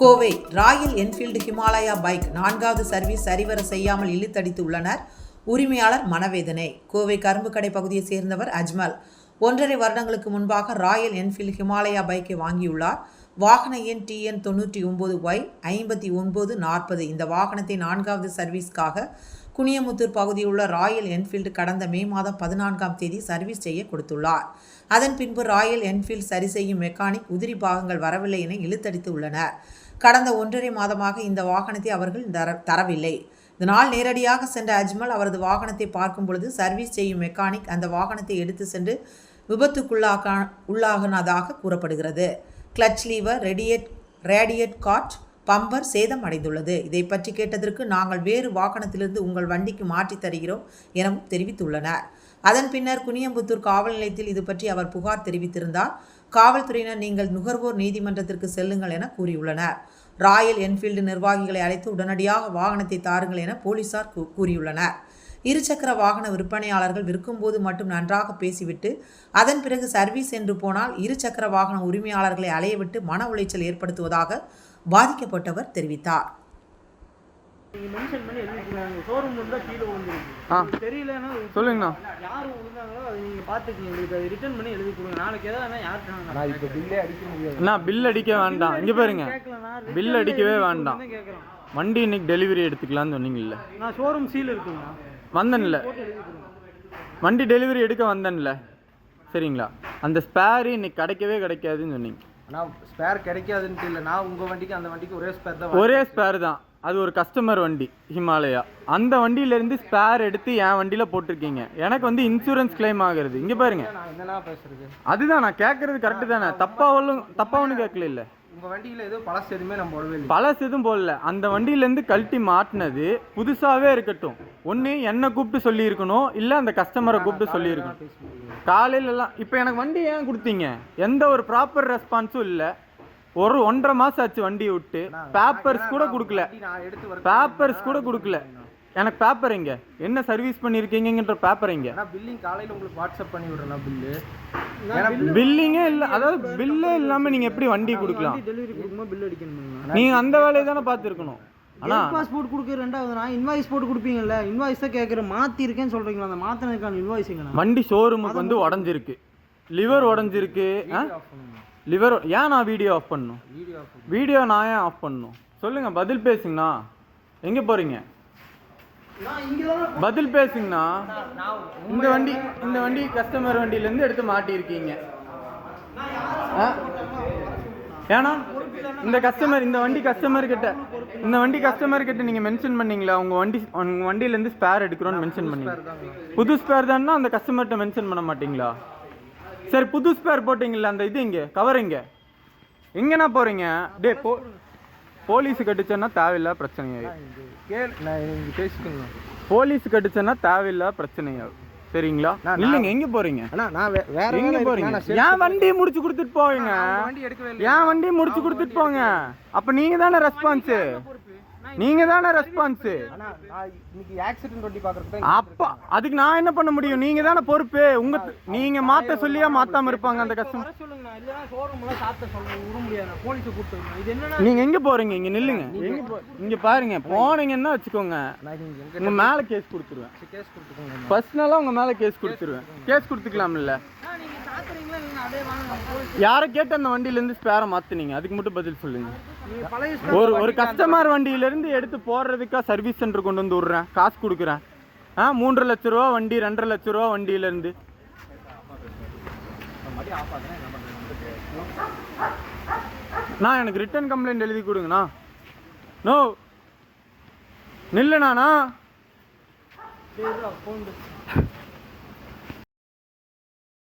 Kovai Royal Enfield Himalaya bike நான்காவது service சரிவர செய்யாமல் இழுத்தடித்து உள்ளனர். உரிமையாளர் மனவேதனை. கோவை கரும்பு கடை பகுதியைச் சேர்ந்தவர் அஜ்மல். ஒன்றரை வருடங்களுக்கு முன்பாக ராயல் என்ஃபீல்டு ஹிமாலயா பைக்கை வாங்கியுள்ளார். வாகன எண் டிஎன் தொண்ணூற்றி ஒம்பது ஒய் ஐம்பத்தி ஒன்பது நாற்பது. இந்த வாகனத்தை நான்காவது சர்வீஸ்க்காக குனியமுத்தூர் பகுதியில் உள்ள ராயல் என்ஃபீல்டு கடந்த மே மாதம் பதினான்காம் தேதி சர்வீஸ் செய்ய கொடுத்துள்ளார். அதன் பின்பு ராயல் என்ஃபீல்டு சரி செய்யும் மெக்கானிக் உதிரி பாகங்கள் வரவில்லை என இழுத்தடித்து உள்ளனர். கடந்த ஒன்றரை மாதமாக இந்த வாகனத்தை அவர்கள் தர தரவில்லை. இதனால் நேரடியாக சென்ற அஜ்மல் அவரது வாகனத்தை பார்க்கும் பொழுது சர்வீஸ் செய்யும் மெக்கானிக் அந்த வாகனத்தை எடுத்து சென்று விபத்துக்குள்ளாக உள்ளாகினதாக கூறப்படுகிறது. Clutch lever radiate radiate guard bumper சேதம் அடைந்துள்ளது. இதை பற்றி கேட்டதற்கு நாங்கள் வேறு வாகனத்திலிருந்து உங்கள் வண்டிக்கு மாற்றித் தருகிறோம் எனவும் தெரிவித்துள்ளனர். அதன் பின்னர் குனியம்புத்தூர் காவல் நிலையத்தில் இது பற்றி அவர் புகார் தெரிவித்திருந்தார். காவல்துறையினர் நீங்கள் நுகர்வோர் நீதிமன்றத்திற்கு செல்லுங்கள் என கூறியுள்ளனர். ராயல் என்ஃபீல்டு நிர்வாகிகளை அழைத்து உடனடியாக வாகனத்தை தாருங்கள் என போலீசார் கூறியுள்ளனர். இருசக்கர வாகன விற்பனையாளர்கள் விற்கும்போது மட்டும் நன்றாக பேசிவிட்டு அதன் பிறகு சர்வீஸ் என்று போனால் இருசக்கர வாகன உரிமையாளர்களை அலையவிட்டு மன உளைச்சல் ஏற்படுத்துவதாக பாதிக்கப்பட்டவர் தெரிவித்தார். மென்ஷன் பண்ணி ஷோரூம் இருந்தால் கீழே விழுந்துருக்கு தெரியலன்னா சொல்லுங்கண்ணா. யார் விழுந்தாங்களோ அதை நீங்கள் பார்த்துக்கங்க எங்களுக்கு அதை ரிட்டர்ன் பண்ணி எழுதி கொடுங்க நாளைக்கு எதாவது யார்கிட்ட நான் இப்போ பில்லே அடிக்க முடியாது. அண்ணா பில் அடிக்க வேண்டாம். இங்கே பாருங்க. பில் அடிக்கவே வேண்டாம். வண்டி இன்னைக்கு டெலிவரி எடுத்துக்கலாம்னு சொன்னீங்கல்ல. நான் ஷோரூம் சீல் இருக்குங்கண்ணா வந்தேன்ல. வண்டி டெலிவரி எடுக்க வந்தேன்ல. சரிங்களா? அந்த ஸ்பேரு இன்னைக்கு கிடைக்கவே கிடைக்காதுன்னு சொன்னீங்க. ஆனால் ஸ்பேர் கிடைக்காதுன்ட்டு இல்லை. நான் உங்கள் வண்டிக்கு அந்த வண்டிக்கு ஒரே ஸ்பேர் தான் ஒரே ஸ்பேர் தான். அது ஒரு கஸ்டமர் வண்டி ஹிமாலயா. அந்த வண்டியிலேருந்து ஸ்பேர் எடுத்து என் வண்டியில் போட்டிருக்கீங்க. எனக்கு வந்து இன்சூரன்ஸ் claim ஆகுறது. இங்கே பாருங்க. அதுதான் நான் கேட்குறது கரெக்டு தானே? தப்பாக ஒன்றும் தப்பாக ஒன்றும் கேட்கல இல்லை உங்கள் வண்டியில் எதுவும் பழசு எதுவுமே நம்ம போடவே பழசு எதுவும் போடல. அந்த வண்டியிலேருந்து கழட்டி மாட்டினது புதுசாகவே இருக்கட்டும். ஒன்று என்னை கூப்பிட்டு சொல்லியிருக்கணும். இல்லை அந்த கஸ்டமரை கூப்பிட்டு சொல்லியிருக்கணும். காலையிலலாம் இப்போ எனக்கு வண்டி ஏன் கொடுத்தீங்க? எந்த ஒரு ப்ராப்பர் ரெஸ்பான்ஸும் இல்லை. ஒரு ஒன்றரை மாதம் ஆச்சு வண்டியை விட்டு. பேப்பர்ஸ் கூட கொடுக்கல. பேப்பர்ஸ் கூட கொடுக்கல. எனக்கு பேப்பர் எங்க? என்ன சர்வீஸ் பண்ணியிருக்கீங்கன்ற பேப்பர் எங்க? பில்லிங் காலையில் உங்களுக்கு வாட்ஸ்அப் பண்ணி விடுறேன் பில்லு பில்லிங்கே இல்லை அதாவது பில்லே இல்லாமல் நீங்கள் எப்படி வண்டி கொடுக்கலாம்? டெலிவரி கொடுக்கும்போது பில் அடிக்கணுங்களா நீங்கள் அந்த வேலையை தானே பார்த்துருக்கணும். ஆனால் பாஸ்போர்ட் கொடுக்க ரெண்டாவது நான் இன்வாய்ஸ் போட்டு கொடுப்பீங்கல்ல இன்வாய்ஸ் தான் கேட்குறேன் மாற்றிருக்கேன்னு சொல்கிறீங்களா அந்த மாற்றினதுக்கான இன்வாய்ஸ் வண்டி ஷோரூமுக்கு வந்து உடஞ்சிருக்கு. லிவர் உடஞ்சிருக்கு. லிவர் ஏன் நான் வீடியோ ஆஃப் பண்ணணும்? வீடியோ நான் ஏன் ஆஃப் பண்ணணும்? சொல்லுங்க பதில் பேசுங்கண்ணா. எங்கே போறீங்க? பதில் பேசுங்கண்ணா. இந்த வண்டி இந்த வண்டி கஸ்டமர் வண்டியிலேருந்து எடுத்து மாட்டியிருக்கீங்க. ஆ? ஏன்னா இந்த கஸ்டமர் இந்த வண்டி கஸ்டமர் கிட்ட இந்த வண்டி கஸ்டமர் கிட்ட நீங்க மென்ஷன் பண்ணீங்களா? உங்க வண்டி உங்க வண்டியிலேருந்து ஸ்பேர் எடுக்கிறோன்னு மென்ஷன் பண்ணீங்க. புது ஸ்பேர் தான்னா அந்த கஸ்டமர்கிட்ட மென்ஷன் பண்ண மாட்டீங்களா? சரி புது ஸ்பேர் போட்டீங்களா அந்த இது இங்க கவர் இங்க. எங்கண்ணா போறீங்க? டே போ போலீஸ் கட்டுச்சேன்னா தேவையில்ல பிரச்சனையாகும் இங்கே பேசிக்கணும் போலீஸ் கட்டுச்சேன்னா தேவையில்ல பிரச்சனையாகும் சரிங்களா? இல்லைங்க எங்க போறீங்க? நான் வேற எங்க போறீங்க? என் வண்டி முடிச்சு கொடுத்துட்டு போவீங்க உங்க வண்டி எடுக்கவே இல்லை என் வண்டி முடிச்சு கொடுத்துட்டு போங்க. அப்ப நீங்க தானே ரெஸ்பான்ஸ் நீங்க தானே ரெஸ்பான்ஸ் அப்ப அதுக்கு நான் என்ன பண்ண முடியும்? நீங்க தானே பொறுப்பு. உங்க நீங்க மாத்த சொல்லியா மாத்தாம இருப்பாங்க அந்த கஸ்டமர் நீங்க எங்க போறீங்க? இங்க நில்லுங்க. இங்க பாருங்க. போனீங்கன்னா வச்சுக்கோங்க. உங்க மேல கேஸ் கொடுத்துருவேன். பர்சனலா உங்க மேல கேஸ் கொடுத்துருவேன். கேஸ் கொடுத்துக்கலாம்ல. யாரை கேட்டு அந்த வண்டியில இருந்து ஸ்பேரை மாத்துனீங்க? அதுக்கு மட்டும் பதில் சொல்லுங்க. நீங்கள் பழைய ஒரு ஒரு கஸ்டமர் வண்டியில இருந்து எடுத்து போடுறதுக்கா சர்வீஸ் சென்டர் கொண்டு வந்து விடுறேன். காசு கொடுக்குறேன். ஆ மூன்றரை லட்ச ரூபா வண்டி ரெண்டரை லட்ச ரூபா வண்டியில இருந்து நான் எனக்கு ரிட்டர்ன் கம்ப்ளைண்ட் எழுதி கொடுங்கண்ணா. நோ நில்லுண்ணாண்ணா